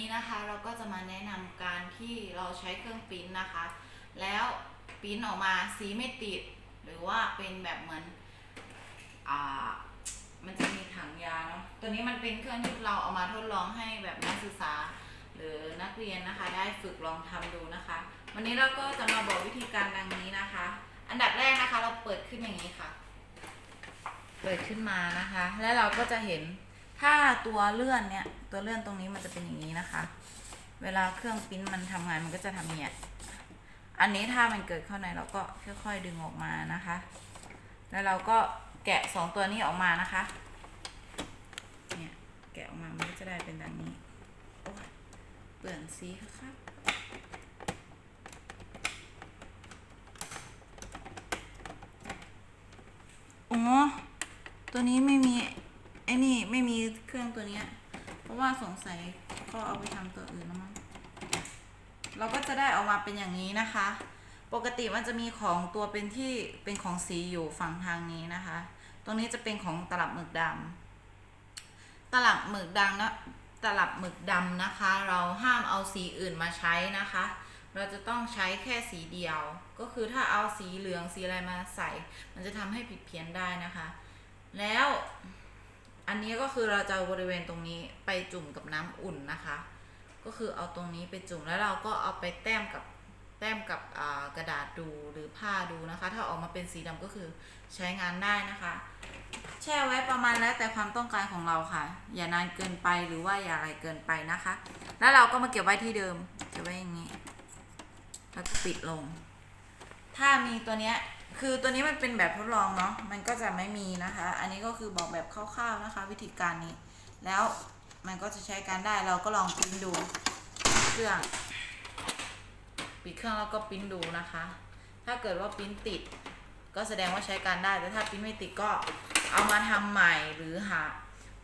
นี้นะคะเราก็จะมาแนะนำการที่เราใช้เครื่องปิ้นนะคะ แล้วปิ้นออกมาสีไม่ติด หรือว่าเป็นแบบเหมือนอ่ามันจะมีถังยาเนาะตัวนี้มันเป็นเครื่องที่เราเอามาทดลองให้แบบนักศึกษา หรือนักเรียนนะคะ ได้ฝึกลองทำดูนะคะ วันนี้เราก็จะมาบอกวิธีการดังนี้นะคะ อันดับแรกนะคะ เราเปิดขึ้นอย่างนี้ค่ะ เปิดขึ้นมานะคะ แล้วเราก็จะเห็น ถ้าตัวเลื่อนเนี่ยตัวเลื่อนตรงนี้มันจะเป็นอย่างนี้นะคะ เวลาเครื่องปิ้นมันทำงานมันก็จะทำอย่าเนี่ยอันนี้ถ้ามันเกิดเข้าในเราก็ค่อยๆดึงออกมานะคะ แล้วเราก็แกะสองตัวนี้ออกมานะคะ เนี่ยแกะออกมามันก็จะได้เป็นแบบนี้เปลี่ยนสีครับอ๋อตัวนี้ไม่มี นี่ไม่มีเครื่องตัวเนี้ย เพราะว่าสงสัยก็เอาไปทำตัวอื่นแล้วมั้งเราก็จะได้ออกมาเป็นอย่างนี้นะคะ ปกติมันจะมีของตัวเป็นที่เป็นของสีอยู่ฝั่งทางนี้นะคะ ตรงนี้จะเป็นของตลับหมึกดำตลับหมึกดำนะตลับหมึกดำนะคะ เราห้ามเอาสีอื่นมาใช้นะคะ เราจะต้องใช้แค่สีเดียว ก็คือถ้าเอาสีเหลืองสีอะไรมาใส่ มันจะทำให้ผิดเพี้ยนได้นะคะ แล้ว อันนี้ก็คือเราจะบริเวณตรงนี้ไปจุ่มกับน้ำอุ่นนะคะ ก็คือเอาตรงนี้ไปจุ่มแล้วเราก็เอาไปแต้มกับแต้มกับกระดาษดูหรือผ้าดูนะคะ ถ้าออกมาเป็นสีดำก็คือใช้งานได้นะคะ แช่ไว้ประมาณแล้วแต่ความต้องการของเราค่ะ อย่านานเกินไปหรือว่าอย่าอะไรเกินไปนะคะ แล้วเราก็มาเก็บไว้ที่เดิมเก็บไว้อย่างนี้ แล้วก็ปิดลง ถ้ามีตัวเนี้ย คือตัวนี้มันเป็นแบบทดลองเนาะ มันก็จะไม่มีนะคะ อันนี้ก็คือบอกแบบคร่าวๆนะคะ วิธีการนี้ แล้วมันก็จะใช้การได้ เราก็ลองปิ้นดูเครื่อง ปิดเครื่องแล้วก็ปิ้นดูนะคะ ถ้าเกิดว่าปิ้นติด ก็แสดงว่าใช้การได้ แต่ถ้าปิ้นไม่ติดก็เอามาทำใหม่หรือหา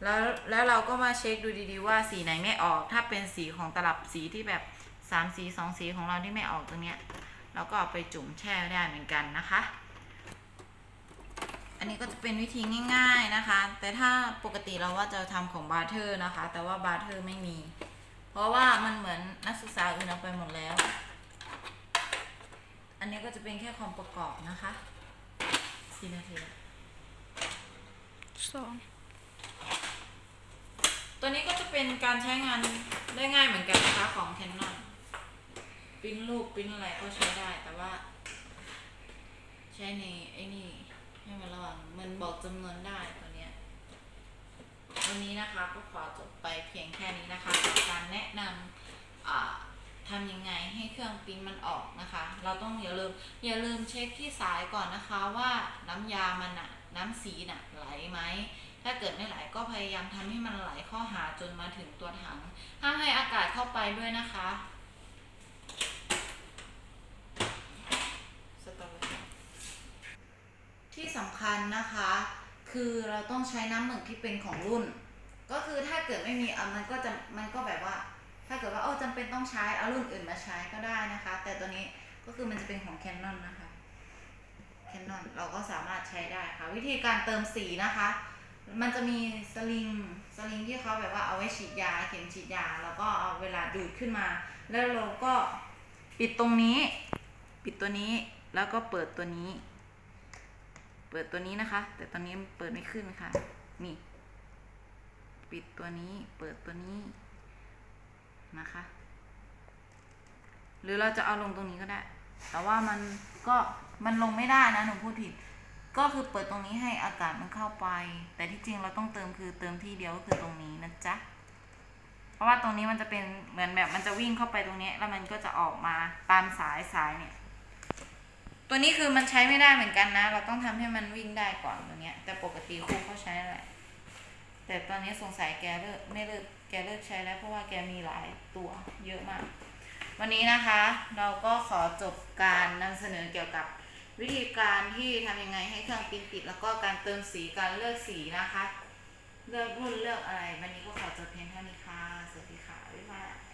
แล้วแล้วเราก็มาเช็คดูดีๆว่าสีไหนไม่ออก ถ้าเป็นสีของตลับสีที่แบบสามสีสองสีของเราที่ไม่ออกตรงเนี้ย เราก็เอาไปจุ่มแช่ได้เหมือนกันนะคะ อันนี้ก็จะเป็นวิธีง่ายๆนะคะ แต่ถ้าปกติเราว่าจะทำของบาร์เทอร์นะคะ แต่ว่าบาร์เทอร์ไม่มี เพราะว่ามันเหมือนนักศึกษาอื่นเอาไปหมดแล้ว อันนี้ก็จะเป็นแค่ความประกอบนะคะสี่นาทีแล้วสองตัวนี้ก็จะเป็นการใช้งานได้ง่ายเหมือนกันนะคะของ Canon ปริ้นรูปปริ้นอะไรก็ใช้ได้แต่ว่า ใช้ในไอ้นี่ให้มันระวังมันบอกจำนวนได้ตัวเนี้ยวันนี้นะคะก็ขอจบไปเพียงแค่นี้นะคะกับการแนะนำอ่าทำยังไงให้เครื่องปริ้นมันออกนะคะ เราต้องอย่าลืมอย่าลืมเช็คที่สายก่อนนะคะว่าน้ำยามันอะน้ำสีน่ะไหลไหมถ้าเกิดไม่ไหลก็พยายามทำให้มันไหลเข้าหาจนมาถึงตัวถังห้ามให้อากาศเข้าไปด้วยนะคะสตรอเบอรี่ที่สำ คัญนะคะ คือเราต้องใช้น้ำหมึกที่เป็นของรุ่น ก็คือถ้าเกิดไม่มีอะมันก็จะมันก็แบบว่า ถ้าเกิดว่าโอ้จำเป็นต้องใช้เอารุ่นอื่นมาใช้ก็ได้นะคะ แต่ตัวนี้ก็คือมันจะเป็นของ Canon นนะคะ Canon เราก็สามารถใช้ได้ค่ะ วิธีการเติมสีนะคะ มันจะมีสลิงสลิงที่เขาแบบว่าเอาไว้ฉีดยาเข็มฉีดยา แล้วก็เอาเวลาดูดขึ้นมา แล้วเราก็ปิดตรงนี้ ปิดตัวนี้แล้วก็เปิดตัวนี้ เปิดตัวนี้นะคะ แต่ตอนนี้เปิดไม่ขึ้นค่ะ นี่ ปิดตัวนี้ เปิดตัวนี้นะคะ หรือเราจะเอาลงตรงนี้ก็ได้ แต่ว่ามันก็มันลงไม่ได้นะหนูพูดผิด ก็คือเปิดตรงนี้ให้อากาศมันเข้าไป แต่ที่จริงเราต้องเติมคือเติมที่เดียวก็คือตรงนี้นะจ๊ะเพราะว่าตรงนี้มันจะเป็นเหมือนแบบมันจะวิ่งเข้าไปตรงนี้ แล้วมันก็จะออกมาตามสายสายเนี่ย ตัวนี้คือมันใช้ไม่ได้เหมือนกันนะ เราต้องทำให้มันวิ่งได้ก่อนตรงเนี้ย แต่ปกติครูเขาใช้แหละแต่ตอนนี้สงสัยแกเลิกไม่เลิกแกเลิกใช้แล้วเพราะว่าแกมีหลายตัวเยอะมาก วันนี้นะคะ เราก็ขอจบการนำเสนอเกี่ยวกับวิธีการที่ทำยังไงให้เครื่องปิ้นติด แล้วก็การเติมสีการเลือกสีนะคะ เลือกรุ่นเลือกอะไร วันนี้ก็ขอจบเพียงเท่านี้ค่ะ สวัสดีค่ะ